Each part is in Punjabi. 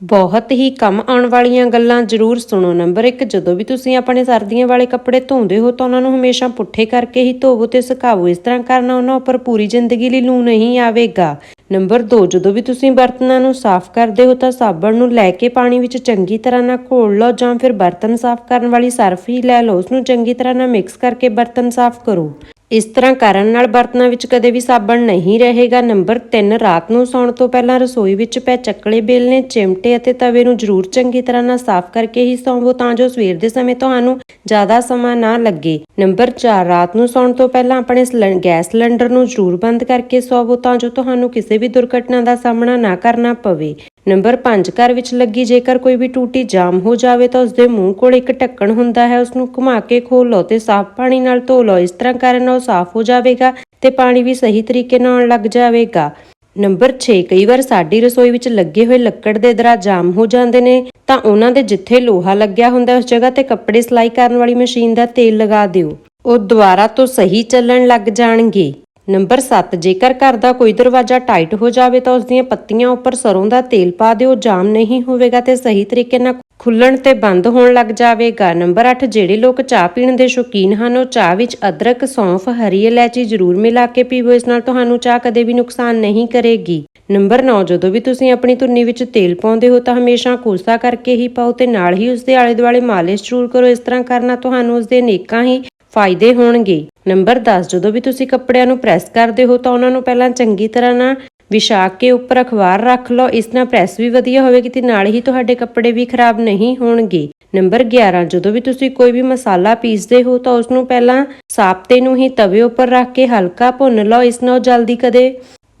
ਬਹੁਤ ਹੀ ਕੰਮ ਆਉਣ ਵਾਲੀਆਂ ਗੱਲਾਂ ਜ਼ਰੂਰ ਸੁਣੋ। ਨੰਬਰ 1 ਜਦੋਂ ਵੀ ਤੁਸੀਂ ਆਪਣੇ ਸਰਦੀਆਂ ਵਾਲੇ ਕੱਪੜੇ ਧੋਂਦੇ ਹੋ ਤਾਂ ਉਹਨਾਂ ਨੂੰ ਹਮੇਸ਼ਾ ਪੁੱਠੇ ਕਰਕੇ ਹੀ ਧੋਵੋ ਤੇ ਸੁਕਾਵੋ। ਇਸ ਤਰ੍ਹਾਂ ਕਰਨ ਉਹਨਾਂ ਉੱਪਰ ਪੂਰੀ ਜ਼ਿੰਦਗੀ ਲਈ ਲੂ ਨਹੀਂ ਆਵੇਗਾ। ਨੰਬਰ 2 ਜਦੋਂ ਵੀ ਤੁਸੀਂ ਬਰਤਨਾਂ ਨੂੰ ਸਾਫ਼ ਕਰਦੇ ਹੋ ਤਾਂ ਸਾਬਣ ਨੂੰ ਲੈ ਕੇ ਪਾਣੀ ਵਿੱਚ ਚੰਗੀ ਤਰ੍ਹਾਂ ਨਾਲ ਘੋਲ ਲਓ ਜਾਂ ਫਿਰ ਬਰਤਨ ਸਾਫ਼ ਕਰਨ ਵਾਲੀ ਸਰਫ ਹੀ ਲੈ ਲਓ। ਉਸ ਨੂੰ ਚੰਗੀ ਤਰ੍ਹਾਂ ਨਾਲ ਮਿਕਸ ਕਰਕੇ ਬਰਤਨ ਸਾਫ਼ ਕਰੋ। ਇਸ ਤਰ੍ਹਾਂ ਕਰਨ ਨਾਲ ਬਰਤਨਾਂ ਵਿੱਚ ਕਦੇ ਵੀ ਸਾਬਣ ਨਹੀਂ ਰਹੇਗਾ। ਨੰਬਰ 3 ਰਾਤ ਨੂੰ ਸੌਣ ਤੋਂ ਪਹਿਲਾਂ ਰਸੋਈ ਵਿੱਚ ਪਏ ਚੱਕਲੇ ਬੇਲਣੇ ਚਿਮਟੇ ਅਤੇ ਤਵੇ ਨੂੰ ਜ਼ਰੂਰ ਚੰਗੀ ਤਰ੍ਹਾਂ ਨਾਲ ਸਾਫ਼ ਕਰਕੇ ਹੀ ਸੌਵੋ ਤਾਂ ਜੋ ਸਵੇਰ ਦੇ ਸਮੇਂ ਤੁਹਾਨੂੰ ਜ਼ਿਆਦਾ ਸਮਾਂ ਨਾ ਲੱਗੇ। ਨੰਬਰ 4 ਰਾਤ ਨੂੰ ਸੌਣ ਤੋਂ ਪਹਿਲਾਂ ਆਪਣੇ ਸਿਲੰ- ਗੈਸ ਸਿਲੰਡਰ ਨੂੰ ਜ਼ਰੂਰ ਬੰਦ ਕਰਕੇ ਸੌਵੋ ਤਾਂ ਜੋ ਤੁਹਾਨੂੰ ਕਿਸੇ ਵੀ ਦੁਰਘਟਨਾ ਦਾ ਸਾਹਮਣਾ ਨਾ ਕਰਨਾ ਪਵੇ। ਨੰਬਰ 5 ਘਰ ਵਿੱਚ ਲੱਗੀ ਜੇਕਰ ਕੋਈ ਵੀ ਟੂਟੀ ਜਾਮ ਹੋ ਜਾਵੇ ਤਾਂ ਉਸ ਦੇ ਮੂੰਹ ਕੋਲ ਇੱਕ ਢੱਕਣ ਹੁੰਦਾ ਹੈ। ਉਸ ਨੂੰ ਘੁਮਾ ਕੇ ਖੋਲ ਲਓ ਤੇ ਸਾਫ਼ ਪਾਣੀ ਨਾਲ ਧੋ ਲਓ। ਇਸ ਤਰ੍ਹਾਂ ਕਰਨ ਨਾਲ ਉਹ ਸਾਫ਼ ਹੋ ਜਾਵੇਗਾ ਤੇ ਪਾਣੀ ਵੀ ਸਹੀ ਤਰੀਕੇ ਨਾਲ ਆਉਣ ਲੱਗ ਜਾਵੇਗਾ। ਨੰਬਰ 6 ਕਈ ਵਾਰ ਸਾਡੀ ਰਸੋਈ ਵਿੱਚ ਲੱਗੇ ਹੋਏ ਲੱਕੜ ਦੇ ਦਰਾ ਜਾਮ ਹੋ ਜਾਂਦੇ ਨੇ ਤਾਂ ਉਹਨਾਂ ਦੇ ਜਿੱਥੇ ਲੋਹਾ ਲੱਗਿਆ ਹੁੰਦਾ ਉਸ ਜਗ੍ਹਾ ਤੇ ਕੱਪੜੇ ਸਿਲਾਈ ਕਰਨ ਵਾਲੀ ਮਸ਼ੀਨ ਦਾ ਤੇਲ ਲਗਾ ਦਿਓ। ਉਹ ਦੁਬਾਰਾ ਤੋਂ ਸਹੀ ਚੱਲਣ ਲੱਗ ਜਾਣਗੇ। ਨੰਬਰ 7 ਜੇਕਰ ਘਰ ਦਾ ਕੋਈ ਦਰਵਾਜ਼ਾ ਟਾਈਟ ਹੋ ਜਾਵੇ ਤਾਂ ਉਸ ਦੀਆਂ ਪੱਤੀਆਂ ਉੱਪਰ ਸਰੋਂ ਦਾ ਤੇਲ ਪਾ ਦਿਓ, ਜਾਮ ਨਹੀਂ ਹੋਵੇਗਾ ਤੇ ਸਹੀ ਤਰੀਕੇ ਨਾਲ ਖੁੱਲਣ ਤੇ ਬੰਦ ਹੋਣ ਲੱਗ ਜਾਵੇਗਾ। ਨੰਬਰ 8 ਜਿਹੜੇ ਲੋਕ ਚਾਹ ਪੀਣ ਦੇ ਸ਼ੌਕੀਨ ਹਨ, ਉਹ ਚਾਹ ਵਿੱਚ ਅਦਰਕ, ਸੌਂਫ, ਹਰੀ ਇਲਾਇਚੀ ਜ਼ਰੂਰ ਮਿਲਾ ਕੇ ਪੀਵੋ, ਇਸ ਨਾਲ ਤੁਹਾਨੂੰ ਚਾਹ ਕਦੇ ਵੀ ਨੁਕਸਾਨ ਨਹੀਂ ਕਰੇਗੀ। ਨੰਬਰ 9 ਜਦੋਂ ਵੀ ਤੁਸੀਂ ਆਪਣੀ ਧੁੰਨੀ ਵਿੱਚ ਤੇਲ ਪਾਉਂਦੇ ਹੋ ਤਾਂ ਹਮੇਸ਼ਾ ਕੋਸਾ ਕਰਕੇ ਹੀ ਪਾਓ ਤੇ ਨਾਲ ਹੀ ਉਸ ਦੇ ਆਲੇ ਦੁਆਲੇ ਮਾਲਿਸ਼ ਜ਼ਰੂਰ ਕਰੋ, ਇਸ ਤਰ੍ਹਾਂ ਕਰਨਾ ਤੁਹਾਨੂੰ ਉਸ ਦੇ ਨੇਕਾਂ ਹੀ ਫਾਇਦੇ ਹੋਣਗੇ। ਨੰਬਰ 10 ਜਦੋਂ ਵੀ ਤੁਸੀਂ ਕੱਪੜਿਆਂ ਨੂੰ ਪ੍ਰੈਸ ਕਰਦੇ ਹੋ ਤਾਂ ਉਹਨਾਂ ਨੂੰ ਪਹਿਲਾਂ ਚੰਗੀ ਤਰ੍ਹਾਂ ਨਾਲ ਵਿਛਾ ਕੇ ਉੱਪਰ ਅਖਬਾਰ ਰੱਖ ਲਓ। ਇਸ ਨਾਲ ਪ੍ਰੈਸ ਵੀ ਵਧੀਆ ਹੋਵੇਗੀ ਤੇ ਨਾਲ ਹੀ ਤੁਹਾਡੇ ਕੱਪੜੇ ਵੀ ਖਰਾਬ ਨਹੀਂ ਹੋਣਗੇ। ਨੰਬਰ 11 ਜਦੋਂ ਵੀ ਤੁਸੀਂ ਕੋਈ ਵੀ ਮਸਾਲਾ ਪੀਸਦੇ ਹੋ ਤਾਂ ਉਸ ਨੂੰ ਪਹਿਲਾਂ ਸਾਬਤੇ ਨੂੰ ਹੀ ਤਵੇ ਉੱਪਰ ਰੱਖ ਕੇ ਹਲਕਾ ਭੁੰਨ ਲਓ। ਇਸ ਨਾਲ ਜਲਦੀ ਕਦੇ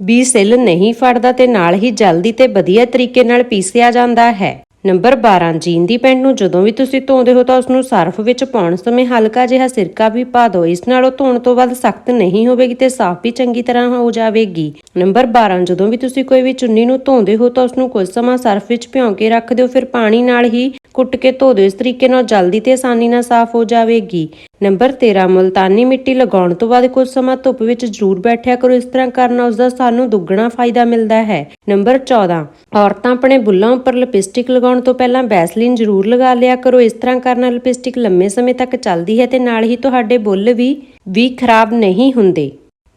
ਵੀ ਸਿਲ ਨਹੀਂ ਫੜਦਾ ਤੇ ਨਾਲ ਹੀ ਜਲਦੀ ਤੇ ਵਧੀਆ ਤਰੀਕੇ ਨਾਲ ਪੀਸਿਆ ਜਾਂਦਾ ਹੈ। ਨੰਬਰ 12 ਜੀਨ ਦੀ ਪੈਂਟ ਨੂੰ ਜਦੋਂ ਵੀ ਤੁਸੀਂ ਧੋਂਦੇ ਹੋ ਤਾਂ ਉਸ ਨੂੰ ਸਰਫ ਵਿੱਚ ਪਾਉਣ ਸਮੇਂ ਹਲਕਾ ਜਿਹਾ ਸਿਰਕਾ ਵੀ ਪਾ ਦਿਓ। ਇਸ ਨਾਲ ਉਹ ਧੋਣ ਤੋਂ ਬਾਅਦ ਸਖਤ ਨਹੀਂ ਹੋਵੇਗੀ ਤੇ ਸਾਫ਼ ਵੀ ਚੰਗੀ ਤਰ੍ਹਾਂ ਹੋ ਜਾਵੇਗੀ। ਨੰਬਰ 12 ਜਦੋਂ ਵੀ ਤੁਸੀਂ ਕੋਈ ਵੀ ਚੁੰਨੀ ਨੂੰ ਧੋਂਦੇ ਹੋ ਤਾਂ ਉਸ ਨੂੰ ਕੁਝ ਸਮਾਂ ਸਰਫ ਵਿੱਚ ਭਿਉਂ ਕੇ ਰੱਖ ਦਿਓ। ਫਿਰ ਪਾਣੀ ਨਾਲ ਹੀ ਕੁੱਟ ਕੇ ਧੋ ਦਿਓ। ਇਸ ਤਰੀਕੇ ਨਾਲ ਜਲਦੀ ਤੇ ਆਸਾਨੀ ਨਾਲ ਸਾਫ਼ ਹੋ ਜਾਵੇਗੀ। ਨੰਬਰ 13 ਮੁਲਤਾਨੀ ਮਿੱਟੀ ਲਗਾਉਣ ਤੋਂ ਬਾਅਦ ਕੁਝ ਸਮਾਂ ਧੁੱਪ ਵਿੱਚ ਜ਼ਰੂਰ ਬੈਠਿਆ ਕਰੋ। ਇਸ ਤਰ੍ਹਾਂ ਕਰਨ ਨਾਲ ਉਸ ਦਾ ਸਾਨੂੰ ਦੁੱਗਣਾ ਫਾਇਦਾ ਮਿਲਦਾ ਹੈ। ਨੰਬਰ 14 ਔਰਤਾਂ ਆਪਣੇ ਬੁੱਲਾਂ ਉੱਪਰ ਲਿਪਸਟਿਕ ਲਗਾਉਣ ਤੋਂ ਪਹਿਲਾਂ ਵੈਸਲੀਨ ਜ਼ਰੂਰ ਲਗਾ ਲਿਆ ਕਰੋ। ਇਸ ਤਰ੍ਹਾਂ ਕਰਨ ਨਾਲ ਲਿਪਸਟਿਕ ਲੰਮੇ ਸਮੇਂ ਤੱਕ ਚੱਲਦੀ ਹੈ ਤੇ ਨਾਲ ਹੀ ਤੁਹਾਡੇ ਬੁੱਲ ਵੀ ਵੀ ਖਰਾਬ ਨਹੀਂ ਹੁੰਦੇ।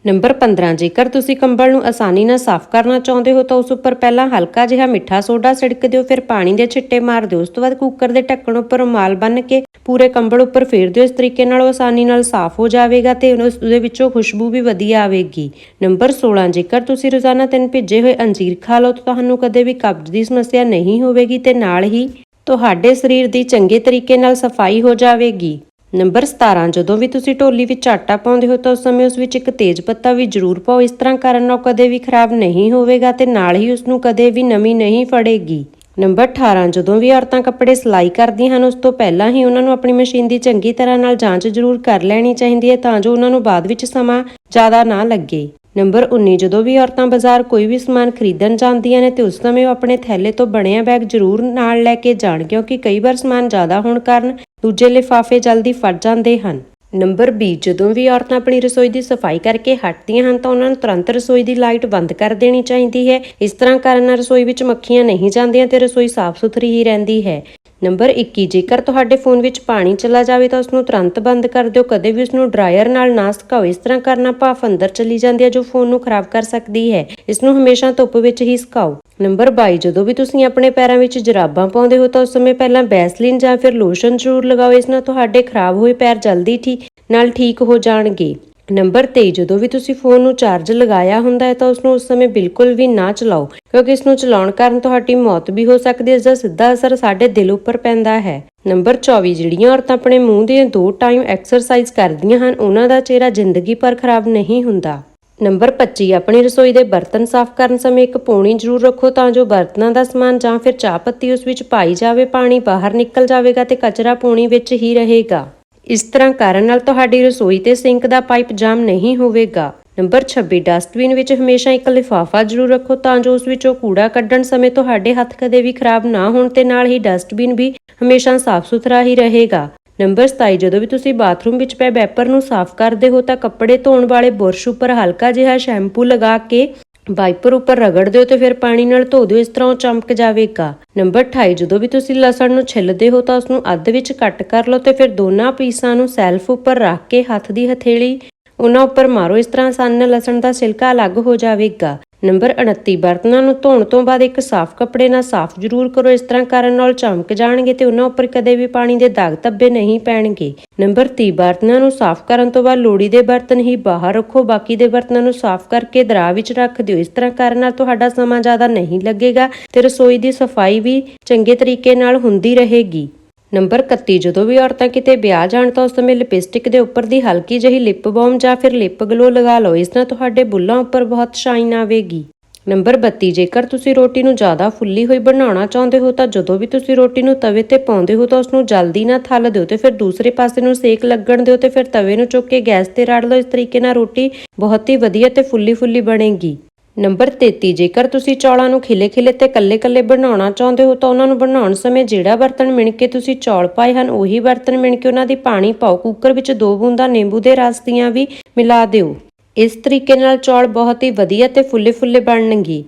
ਨੰਬਰ 15 ਜੇਕਰ ਤੁਸੀਂ ਕੰਬਲ ਨੂੰ ਆਸਾਨੀ ਨਾਲ ਸਾਫ਼ ਕਰਨਾ ਚਾਹੁੰਦੇ ਹੋ ਤਾਂ ਉਸ ਉੱਪਰ ਪਹਿਲਾਂ ਹਲਕਾ ਜਿਹਾ ਮਿੱਠਾ ਸੋਡਾ ਛਿੜਕ ਦਿਓ, ਫਿਰ ਪਾਣੀ ਦੇ ਛਿੱਟੇ ਮਾਰ ਦਿਓ। ਉਸ ਤੋਂ ਬਾਅਦ ਕੁੱਕਰ ਦੇ ਢੱਕਣ ਉੱਪਰ ਰੁਮਾਲ ਬੰਨ੍ਹ ਕੇ ਪੂਰੇ ਕੰਬਲ ਉੱਪਰ ਫੇਰ ਦਿਓ। ਇਸ ਤਰੀਕੇ ਨਾਲ ਉਹ ਆਸਾਨੀ ਨਾਲ ਸਾਫ਼ ਹੋ ਜਾਵੇਗਾ ਤੇ ਉਸ ਦੇ ਵਿੱਚੋਂ ਖੁਸ਼ਬੂ ਵੀ ਵਧੀਆ ਆਵੇਗੀ। ਨੰਬਰ 16 ਜੇਕਰ ਤੁਸੀਂ ਰੋਜ਼ਾਨਾ ਤਿੰਨ ਭਿੱਜੇ ਹੋਏ ਅੰਜੀਰ ਖਾ ਲਓ ਤਾਂ ਤੁਹਾਨੂੰ ਕਦੇ ਵੀ ਕਬਜ਼ ਦੀ ਸਮੱਸਿਆ ਨਹੀਂ ਹੋਵੇਗੀ ਤੇ ਨਾਲ ਹੀ ਤੁਹਾਡੇ ਸਰੀਰ ਦੀ ਚੰਗੇ ਤਰੀਕੇ ਨਾਲ ਸਫ਼ਾਈ ਹੋ ਜਾਵੇਗੀ। ਨੰਬਰ 17 ਜਦੋਂ ਵੀ ਤੁਸੀਂ ਢੋਲੀ ਵਿੱਚ ਆਟਾ ਪਾਉਂਦੇ ਹੋ ਤਾਂ ਉਸ ਸਮੇਂ ਉਸ ਵਿੱਚ ਇੱਕ ਤੇਜ ਪੱਤਾ ਵੀ ਜ਼ਰੂਰ ਪਾਓ। ਇਸ ਤਰ੍ਹਾਂ ਕਰਨ ਨਾਲ ਉਹ ਕਦੇ ਵੀ ਖਰਾਬ ਨਹੀਂ ਹੋਵੇਗਾ ਤੇ ਨਾਲ ਹੀ ਉਸ ਨੂੰ ਕਦੇ ਵੀ ਨਮੀ ਨਹੀਂ ਫੜੇਗੀ। ਨੰਬਰ 18 ਜਦੋਂ ਵੀ ਔਰਤਾਂ ਕੱਪੜੇ ਸਿਲਾਈ ਕਰਦੀਆਂ ਹਨ, ਉਸ ਤੋਂ ਪਹਿਲਾਂ ਹੀ ਉਹਨਾਂ ਨੂੰ ਆਪਣੀ ਮਸ਼ੀਨ ਦੀ ਚੰਗੀ ਤਰ੍ਹਾਂ ਨਾਲ ਜਾਂਚ ਜ਼ਰੂਰ ਕਰ ਲੈਣੀ ਚਾਹੀਦੀ ਹੈ ਤਾਂ ਜੋ ਉਹਨਾਂ ਨੂੰ ਬਾਅਦ ਵਿੱਚ ਸਮਾਂ ਜ਼ਿਆਦਾ ਨਾ ਲੱਗੇ। ਨੰਬਰ 19 ਜਦੋਂ ਵੀ ਔਰਤਾਂ ਬਾਜ਼ਾਰ ਕੋਈ ਵੀ ਸਮਾਨ ਖਰੀਦਣ ਜਾਂਦੀਆਂ ਨੇ ਤੇ ਉਸ ਸਮੇਂ ਉਹ ਆਪਣੇ ਥੈਲੇ ਤੋਂ ਬਣਿਆ ਬੈਗ ਜ਼ਰੂਰ ਨਾਲ ਲੈ ਕੇ ਜਾਣ, ਕਿਉਂਕਿ ਕਈ ਵਾਰ ਸਮਾਨ ਜ਼ਿਆਦਾ ਹੋਣ ਕਾਰਨ ਦੂਜੇ ਲਿਫਾਫੇ ਜਲਦੀ ਫਟ ਜਾਂਦੇ ਹਨ। ਨੰਬਰ 20 ਜਦੋਂ ਵੀ ਔਰਤਾਂ ਆਪਣੀ ਰਸੋਈ ਦੀ ਸਫ਼ਾਈ ਕਰਕੇ ਹਟਦੀਆਂ ਹਨ ਤਾਂ ਉਹਨਾਂ ਨੂੰ ਤੁਰੰਤ ਰਸੋਈ ਦੀ ਲਾਈਟ ਬੰਦ ਕਰ ਦੇਣੀ ਚਾਹੀਦੀ ਹੈ। ਇਸ ਤਰ੍ਹਾਂ ਕਰਨ ਨਾਲ ਰਸੋਈ ਵਿੱਚ ਮੱਖੀਆਂ ਨਹੀਂ ਜਾਂਦੀਆਂ ਤੇ ਰਸੋਈ ਸਾਫ਼ ਸੁਥਰੀ ਹੀ ਰਹਿੰਦੀ ਹੈ। ਨੰਬਰ 21 ਜੇਕਰ ਤੁਹਾਡੇ ਫੋਨ ਵਿੱਚ ਪਾਣੀ ਚਲਾ ਜਾਵੇ ਤਾਂ ਉਸ ਨੂੰ ਤੁਰੰਤ ਬੰਦ ਕਰ ਦਿਓ, ਕਦੇ ਵੀ ਉਸ ਨੂੰ ਡਰਾਇਰ ਨਾਲ ਨਾ ਸੁਕਾਓ। ਇਸ ਤਰ੍ਹਾਂ ਕਰਨਾ ਭਾਫ ਅੰਦਰ ਚਲੀ ਜਾਂਦੀ ਹੈ, ਜੋ ਫੋਨ ਨੂੰ ਖਰਾਬ ਕਰ ਸਕਦੀ ਹੈ। ਇਸ ਨੂੰ ਹਮੇਸ਼ਾ ਧੁੱਪ ਵਿੱਚ ਹੀ ਸੁਕਾਓ। ਨੰਬਰ 22 ਜਦੋਂ ਵੀ ਤੁਸੀਂ ਆਪਣੇ ਪੈਰਾਂ ਵਿੱਚ ਜਰਾਬਾਂ ਪਾਉਂਦੇ ਹੋ ਤਾਂ ਉਸ ਸਮੇਂ ਪਹਿਲਾਂ ਬੈਸਲਿਨ ਜਾਂ ਫਿਰ ਲੋਸ਼ਨ ਜ਼ਰੂਰ ਲਗਾਓ, ਇਸ ਨਾਲ ਤੁਹਾਡੇ ਖਰਾਬ ਹੋਏ ਪੈਰ ਜਲਦੀ ਠੀਕ ਨਾਲ ਠੀਕ ਹੋ ਜਾਣਗੇ। ਨੰਬਰ 23 ਜਦੋਂ ਵੀ ਤੁਸੀਂ ਫੋਨ ਨੂੰ ਚਾਰਜ ਲਗਾਇਆ ਹੁੰਦਾ ਹੈ ਤਾਂ ਉਸ ਨੂੰ ਉਸ ਸਮੇਂ ਬਿਲਕੁਲ ਵੀ ਨਾ ਚਲਾਓ, ਕਿਉਂਕਿ ਇਸ ਨੂੰ ਚਲਾਉਣ ਕਾਰਨ ਤੁਹਾਡੀ ਮੌਤ ਵੀ ਹੋ ਸਕਦੀ ਹੈ ਇਸ ਦਾ ਸਿੱਧਾ ਅਸਰ ਸਾਡੇ ਦਿਲ ਉੱਪਰ ਪੈਂਦਾ ਹੈ। ਨੰਬਰ 24 ਜਿਹੜੀਆਂ ਔਰਤਾਂ ਆਪਣੇ ਮੂੰਹ ਦੇ ਦੋ ਟਾਈਮ ਐਕਸਰਸਾਈਜ਼ ਕਰਦੀਆਂ ਹਨ, ਉਹਨਾਂ ਦਾ ਚਿਹਰਾ ਜ਼ਿੰਦਗੀ ਭਰ ਖਰਾਬ ਨਹੀਂ ਹੁੰਦਾ। ਨੰਬਰ 25 ਆਪਣੀ ਰਸੋਈ ਦੇ ਬਰਤਨ ਸਾਫ਼ ਕਰਨ ਸਮੇਂ ਇੱਕ ਪੌਣੀ ਜ਼ਰੂਰ ਰੱਖੋ ਤਾਂ ਜੋ ਬਰਤਨਾਂ ਦਾ ਸਮਾਨ ਜਾਂ ਫਿਰ ਚਾਹ ਪੱਤੀ ਉਸ ਵਿੱਚ ਪਾਈ ਜਾਵੇ, ਪਾਣੀ ਬਾਹਰ ਨਿਕਲ ਜਾਵੇਗਾ ਤੇ ਕਚਰਾ ਪੌਣੀ ਵਿੱਚ ਹੀ ਰਹੇਗਾ। ਇਸ ਤਰ੍ਹਾਂ ਕਰਨ ਨਾਲ ਤੁਹਾਡੀ ਰਸੋਈ ਤੇ ਸਿੰਕ ਦਾ ਪਾਈਪ ਜਾਮ ਨਹੀਂ ਹੋਵੇਗਾ। ਨੰਬਰ 26 ਡਸਟਬਿਨ ਵਿੱਚ ਹਮੇਸ਼ਾ ਇੱਕ ਲਿਫਾਫਾ ਜ਼ਰੂਰ ਰੱਖੋ ਤਾਂ ਜੋ ਉਸ ਵਿੱਚੋਂ ਕੂੜਾ ਕੱਢਣ ਸਮੇਂ ਤੁਹਾਡੇ ਹੱਥ ਕਦੇ ਵੀ ਖਰਾਬ ਨਾ ਹੋਣ ਤੇ ਨਾਲ ਹੀ ਡਸਟਬਿਨ ਵੀ ਹਮੇਸ਼ਾ ਸਾਫ਼ ਸੁਥਰਾ ਹੀ ਰਹੇਗਾ। ਨੰਬਰ 27 ਜਦੋਂ ਵੀ ਤੁਸੀਂ ਬਾਥਰੂਮ ਵਿੱਚ ਪਏ ਵੈਪਰ ਨੂੰ ਸਾਫ਼ ਕਰਦੇ ਹੋ ਤਾਂ ਕੱਪੜੇ ਧੋਣ ਵਾਲੇ ਬੁਰਸ਼ ਉੱਪਰ ਹਲਕਾ ਜਿਹਾ ਸ਼ੈਂਪੂ ਲਗਾ ਕੇ ਵਾਈਪਰ ਉੱਪਰ ਰਗੜ ਦਿਓ ਤੇ ਫਿਰ ਪਾਣੀ ਨਾਲ ਧੋ ਦਿਓ, ਇਸ ਤਰ੍ਹਾਂ ਉਹ ਚਮਕ ਜਾਵੇਗਾ। ਨੰਬਰ 28 ਜਦੋਂ ਵੀ ਤੁਸੀਂ ਲਸਣ ਨੂੰ ਛਿੱਲਦੇ ਹੋ ਤਾਂ ਉਸ ਨੂੰ ਅੱਧ ਵਿੱਚ ਕੱਟ ਕਰ ਲਓ ਤੇ ਫਿਰ ਦੋਨਾਂ ਪੀਸਾਂ ਨੂੰ ਸੈਲਫ ਉੱਪਰ ਰੱਖ ਕੇ ਹੱਥ ਦੀ ਹਥੇਲੀ ਉਹਨਾਂ ਉੱਪਰ ਮਾਰੋ। ਇਸ ਤਰ੍ਹਾਂ ਸਨ ਲਸਣ ਦਾ ਸਿਲਕਾ ਅਲੱਗ ਹੋ ਜਾਵੇਗਾ। ਨੰਬਰ 29 ਬਰਤਨਾਂ ਨੂੰ ਧੋਣ ਤੋਂ ਬਾਅਦ ਇੱਕ ਸਾਫ਼ ਕੱਪੜੇ ਨਾਲ ਸਾਫ਼ ਜ਼ਰੂਰ ਕਰੋ, ਇਸ ਤਰ੍ਹਾਂ ਕਰਨ ਨਾਲ ਚਮਕ ਜਾਣਗੇ ਤੇ ਉਹਨਾਂ ਉੱਪਰ ਕਦੇ ਵੀ ਪਾਣੀ ਦੇ ਦਾਗ ਧੱਬੇ ਨਹੀਂ ਪੈਣਗੇ। ਨੰਬਰ 30 ਬਰਤਨਾਂ ਨੂੰ ਸਾਫ਼ ਕਰਨ ਤੋਂ ਬਾਅਦ ਲੋੜੀ ਦੇ ਬਰਤਨ ਹੀ ਬਾਹਰ ਰੱਖੋ, ਬਾਕੀ ਦੇ ਬਰਤਨਾਂ ਨੂੰ ਸਾਫ਼ ਕਰਕੇ ਦਰਾਹ ਵਿੱਚ ਰੱਖ ਦਿਓ। ਇਸ ਤਰ੍ਹਾਂ ਕਰਨ ਨਾਲ ਤੁਹਾਡਾ ਸਮਾਂ ਜ਼ਿਆਦਾ ਨਹੀਂ ਲੱਗੇਗਾ ਤੇ ਰਸੋਈ ਦੀ ਸਫ਼ਾਈ ਵੀ ਚੰਗੇ ਤਰੀਕੇ ਨਾਲ ਹੁੰਦੀ ਰਹੇਗੀ। ਨੰਬਰ 31 ਜਦੋਂ ਵੀ ਔਰਤਾਂ ਕਿਤੇ ਵਿਆਹ ਜਾਣ ਤਾਂ ਉਸ ਸਮੇਂ ਲਿਪਸਟਿਕ ਦੇ ਉੱਪਰ ਦੀ ਹਲਕੀ ਜਿਹੀ ਲਿਪ ਬਾਮ ਜਾਂ ਫਿਰ ਲਿਪ ਗਲੋ ਲਗਾ ਲਓ, ਇਸ ਨਾਲ ਤੁਹਾਡੇ ਬੁੱਲਾਂ ਉੱਪਰ ਬਹੁਤ ਸ਼ਾਈਨ ਆਵੇਗੀ। ਨੰਬਰ 32 ਜੇਕਰ ਤੁਸੀਂ ਰੋਟੀ ਨੂੰ ਜ਼ਿਆਦਾ ਫੁੱਲੀ ਹੋਈ ਬਣਾਉਣਾ ਚਾਹੁੰਦੇ ਹੋ ਤਾਂ ਜਦੋਂ ਵੀ ਤੁਸੀਂ ਰੋਟੀ ਨੂੰ ਤਵੇ ਤੇ ਪਾਉਂਦੇ ਹੋ ਤਾਂ ਉਸ ਨੂੰ ਜਲਦੀ ਨਾ ਥੱਲ ਦਿਓ ਤੇ ਫਿਰ ਦੂਸਰੇ ਪਾਸੇ ਨੂੰ ਸੇਕ ਲੱਗਣ ਦਿਓ ਤੇ ਫਿਰ ਤਵੇ ਨੂੰ ਚੁੱਕ ਕੇ ਗੈਸ ਤੇ ਰਾੜ ਲਓ, ਇਸ ਤਰੀਕੇ ਨਾਲ ਰੋਟੀ ਬਹੁਤ ਹੀ ਵਧੀਆ ਤੇ ਫੁੱਲੀ ਫੁੱਲੀ ਬਣੇਗੀ। ਨੰਬਰ 33 ਜੇਕਰ ਤੁਸੀਂ ਚੌਲਾਂ ਨੂੰ ਖਿਲੇ-ਖਿਲੇ ਤੇ ਕੱਲੇ-ਕੱਲੇ ਬਣਾਉਣਾ ਚਾਹੁੰਦੇ ਹੋ ਤਾਂ ਉਹਨਾਂ ਨੂੰ ਬਣਾਉਣ ਸਮੇਂ ਜਿਹੜਾ ਬਰਤਨ ਮਿਣ ਕੇ ਤੁਸੀਂ ਚੌਲ ਪਾਏ ਹਨ, ਉਹੀ ਬਰਤਨ ਮਿਣ ਕੇ ਉਹਨਾਂ ਦੀ ਪਾਣੀ ਪਾਓ। ਕੁੱਕਰ ਵਿੱਚ ਦੋ ਬੂੰਦਾਂ ਨਿੰਬੂ ਦੇ ਰਸ ਦੀਆਂ ਵੀ ਮਿਲਾ ਦਿਓ। ਇਸ ਤਰੀਕੇ ਨਾਲ ਚੌਲ ਬਹੁਤ ਹੀ ਵਧੀਆ ਤੇ ਫੁੱਲੇ-ਫੁੱਲੇ ਬਣਨਗੇ।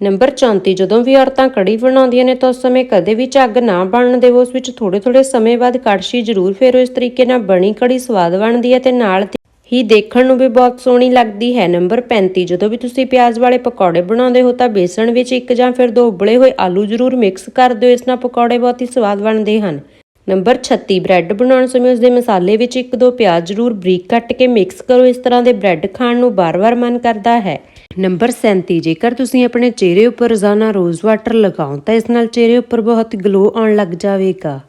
ਨੰਬਰ 34 ਜਦੋਂ ਵੀ ਔਰਤਾਂ ਕੜੀ ਬਣਾਉਂਦੀਆਂ ਨੇ ਤਾਂ ਉਸ ਸਮੇਂ ਕਦੇ ਵੀ ਝੱਗ ਨਾ ਬਣਨ ਦੇਵੋ ਉਸ ਵਿੱਚ ਥੋੜੇ-ਥੋੜੇ ਸਮੇਂ ਬਾਅਦ ਕੜਛੀ ਜ਼ਰੂਰ ਫੇਰੋ। ਇਸ ਤਰੀਕੇ ਨਾਲ ਬਣੀ ਕੜੀ ਸਵਾਦ ਬਣਦੀ ਹੈ ਤੇ ਨਾਲ ਹੀ ਦੇਖਣ ਨੂੰ ਵੀ ਬਹੁਤ ਸੋਹਣੀ ਲੱਗਦੀ ਹੈ। ਨੰਬਰ 35 ਜਦੋਂ ਵੀ ਤੁਸੀਂ ਪਿਆਜ਼ ਵਾਲੇ ਪਕੌੜੇ ਬਣਾਉਂਦੇ ਹੋ ਤਾਂ ਬੇਸਣ ਵਿੱਚ ਇੱਕ ਜਾਂ ਫਿਰ ਦੋ ਉਬਲੇ ਹੋਏ ਆਲੂ ਜ਼ਰੂਰ ਮਿਕਸ ਕਰ ਦਿਓ। ਇਸ ਨਾਲ ਪਕੌੜੇ ਬਹੁਤ ਹੀ ਸਵਾਦ ਬਣਦੇ ਹਨ। ਨੰਬਰ 36 ਬ੍ਰੈਡ ਬਣਾਉਣ ਸਮੇਂ ਉਸ ਦੇ ਮਸਾਲੇ ਵਿੱਚ ਇੱਕ ਦੋ ਪਿਆਜ਼ ਜ਼ਰੂਰ ਬਰੀਕ ਕੱਟ ਕੇ ਮਿਕਸ ਕਰੋ। ਇਸ ਤਰ੍ਹਾਂ ਦੇ ਬ੍ਰੈਡ ਖਾਣ ਨੂੰ ਬਾਰ-ਬਾਰ ਮਨ ਕਰਦਾ ਹੈ। ਨੰਬਰ 37 ਜੇਕਰ ਤੁਸੀਂ ਆਪਣੇ ਚਿਹਰੇ ਉੱਪਰ ਰੋਜ਼ਾਨਾ ਰੋਜ਼ ਵਾਟਰ ਲਗਾਓ ਤਾਂ ਇਸ ਨਾਲ ਚਿਹਰੇ ਉੱਪਰ ਬਹੁਤ ਗਲੋ ਆਉਣ ਲੱਗ ਜਾਵੇਗਾ।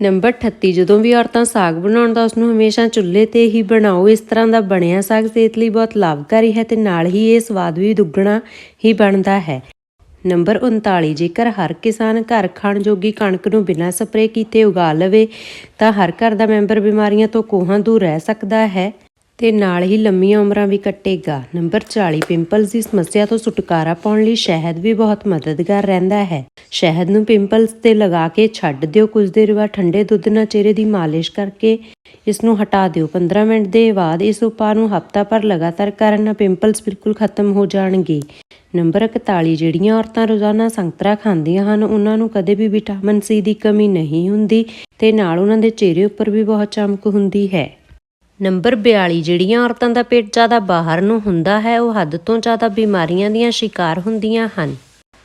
ਨੰਬਰ 38 ਜਦੋਂ ਵੀ ਔਰਤਾਂ ਸਾਗ ਬਣਾਉਣ ਦਾ ਉਸ ਨੂੰ ਹਮੇਸ਼ਾ ਚੁੱਲ੍ਹੇ ਤੇ ਹੀ ਬਣਾਓ, ਇਸ ਤਰ੍ਹਾਂ ਦਾ ਬਣਿਆ ਸਾਗ ਸਿਹਤ ਲਈ ਬਹੁਤ ਲਾਭਕਾਰੀ ਹੈ ਤੇ ਨਾਲ ਹੀ ਇਹ ਸਵਾਦ ਵੀ ਦੁੱਗਣਾ ਹੀ ਬਣਦਾ ਹੈ। ਨੰਬਰ 39 ਜੇਕਰ ਹਰ ਕਿਸਾਨ ਘਰ ਖਾਣ ਜੋਗੀ ਕਣਕ ਨੂੰ ਬਿਨਾਂ ਸਪਰੇਅ ਕੀਤੇ ਉਗਾ ਲਵੇ, ਤਾਂ ਹਰ ਘਰ ਦਾ ਮੈਂਬਰ ਬਿਮਾਰੀਆਂ ਤੋਂ ਕੋਹਾਂ ਦੂਰ ਰਹਿ ਸਕਦਾ ਹੈ। ਤੇ ਨਾਲ ਹੀ ਲੰਮੀਆਂ ਉਮਰਾਂ ਵੀ ਕੱਟੇਗਾ। ਨੰਬਰ 40 ਪਿੰਪਲਸ ਦੀ ਸਮੱਸਿਆ ਤੋਂ ਛੁਟਕਾਰਾ ਪਾਉਣ ਲਈ ਸ਼ਹਿਦ ਵੀ ਬਹੁਤ ਮਦਦਗਾਰ ਰਹਿੰਦਾ ਹੈ। ਸ਼ਹਿਦ ਨੂੰ ਪਿੰਪਲਸ ਤੇ ਲਗਾ ਕੇ ਛੱਡ ਦਿਓ, ਕੁਝ ਦੇਰ ਬਾਅਦ ਠੰਡੇ ਦੁੱਧ ਨਾਲ ਚਿਹਰੇ ਦੀ ਮਾਲਿਸ਼ ਕਰਕੇ ਇਸ ਨੂੰ ਹਟਾ ਦਿਓ। 15 ਮਿੰਟ ਦੇ ਬਾਅਦ ਇਸ ਉਪਾਅ ਨੂੰ ਹਫ਼ਤਾ ਭਰ ਲਗਾਤਾਰ ਕਰਨ ਨਾਲ ਪਿੰਪਲਸ ਬਿਲਕੁਲ ਖਤਮ ਹੋ ਜਾਣਗੇ। ਨੰਬਰ 41 ਜਿਹੜੀਆਂ ਔਰਤਾਂ ਰੋਜ਼ਾਨਾ ਸੰਤਰਾ ਖਾਂਦੀਆਂ ਹਨ, ਉਹਨਾਂ ਨੂੰ ਕਦੇ ਵੀ ਵਿਟਾਮਿਨ ਸੀ ਦੀ ਕਮੀ ਨਹੀਂ ਹੁੰਦੀ ਤੇ ਨਾਲ ਉਹਨਾਂ ਦੇ ਚਿਹਰੇ ਉੱਪਰ ਵੀ ਬਹੁਤ ਚਮਕ ਹੁੰਦੀ ਹੈ। ਨੰਬਰ 42 ਜਿਹੜੀਆਂ ਔਰਤਾਂ ਦਾ ਪੇਟ ਜ਼ਿਆਦਾ ਬਾਹਰ ਨੂੰ ਹੁੰਦਾ ਹੈ, ਉਹ ਹੱਦ ਤੋਂ ਜ਼ਿਆਦਾ ਬਿਮਾਰੀਆਂ ਦੀਆਂ ਸ਼ਿਕਾਰ ਹੁੰਦੀਆਂ ਹਨ।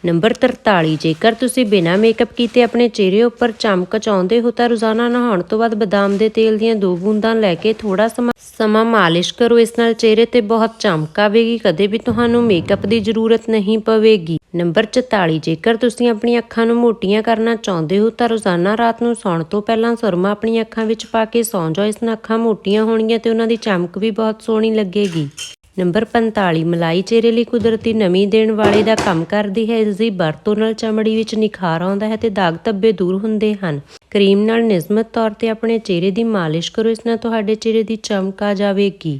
ਨੰਬਰ 43 ਜੇਕਰ ਤੁਸੀਂ ਬਿਨਾਂ ਮੇਕਅਪ ਕੀਤੇ ਆਪਣੇ ਚਿਹਰੇ ਉੱਪਰ ਚਮਕ ਚਾਹੁੰਦੇ ਹੋ, ਤਾਂ ਰੋਜ਼ਾਨਾ ਨਹਾਉਣ ਤੋਂ ਬਾਅਦ ਬਦਾਮ ਦੇ ਤੇਲ ਦੀਆਂ ਦੋ ਬੂੰਦਾਂ ਲੈ ਕੇ ਥੋੜਾ ਸਮਾਂ ਸਮਾਂ ਮਾਲਿਸ਼ ਕਰੋ। ਇਸ ਨਾਲ ਚਿਹਰੇ ਤੇ ਬਹੁਤ ਚਮਕ ਆਵੇਗੀ। ਕਦੇ ਵੀ ਤੁਹਾਨੂੰ ਮੇਕਅਪ ਦੀ ਜ਼ਰੂਰਤ ਨਹੀਂ ਪਵੇਗੀ। ਨੰਬਰ 44 ਜੇਕਰ ਤੁਸੀਂ ਆਪਣੀਆਂ ਅੱਖਾਂ ਨੂੰ ਮੋਟੀਆਂ ਕਰਨਾ ਚਾਹੁੰਦੇ ਹੋ, ਤਾਂ ਰੋਜ਼ਾਨਾ ਰਾਤ ਨੂੰ ਸੌਣ ਤੋਂ ਪਹਿਲਾਂ ਸੁਰਮਾ ਆਪਣੀਆਂ ਅੱਖਾਂ ਵਿੱਚ ਪਾ ਕੇ ਸੌਂ ਜਾਓ। ਇਸ ਨਾਲ ਅੱਖਾਂ ਮੋਟੀਆਂ ਹੋਣਗੀਆਂ ਤੇ ਉਹਨਾਂ ਦੀ ਚਮਕ ਵੀ ਬਹੁਤ ਸੋਹਣੀ ਲੱਗੇਗੀ। ਨੰਬਰ 45 ਮਲਾਈ ਚਿਹਰੇ ਲਈ ਕੁਦਰਤੀ ਨਮੀ ਦੇਣ ਵਾਲੇ ਦਾ ਕੰਮ ਕਰਦੀ ਹੈ। ਇਸ ਦੀ ਵਰਤੋਂ ਨਾਲ ਚਮੜੀ ਵਿੱਚ ਨਿਖਾਰ ਆਉਂਦਾ ਹੈ ਤੇ ਦਾਗ ਧੱਬੇ ਦੂਰ ਹੁੰਦੇ ਹਨ। ਕਰੀਮ ਨਾਲ ਨਿਯਮਤ ਤੌਰ ਤੇ ਆਪਣੇ ਚਿਹਰੇ ਦੀ ਮਾਲਿਸ਼ ਕਰੋ। ਇਸ ਨਾਲ ਤੁਹਾਡੇ ਚਿਹਰੇ ਦੀ ਚਮਕ ਆ ਜਾਵੇਗੀ।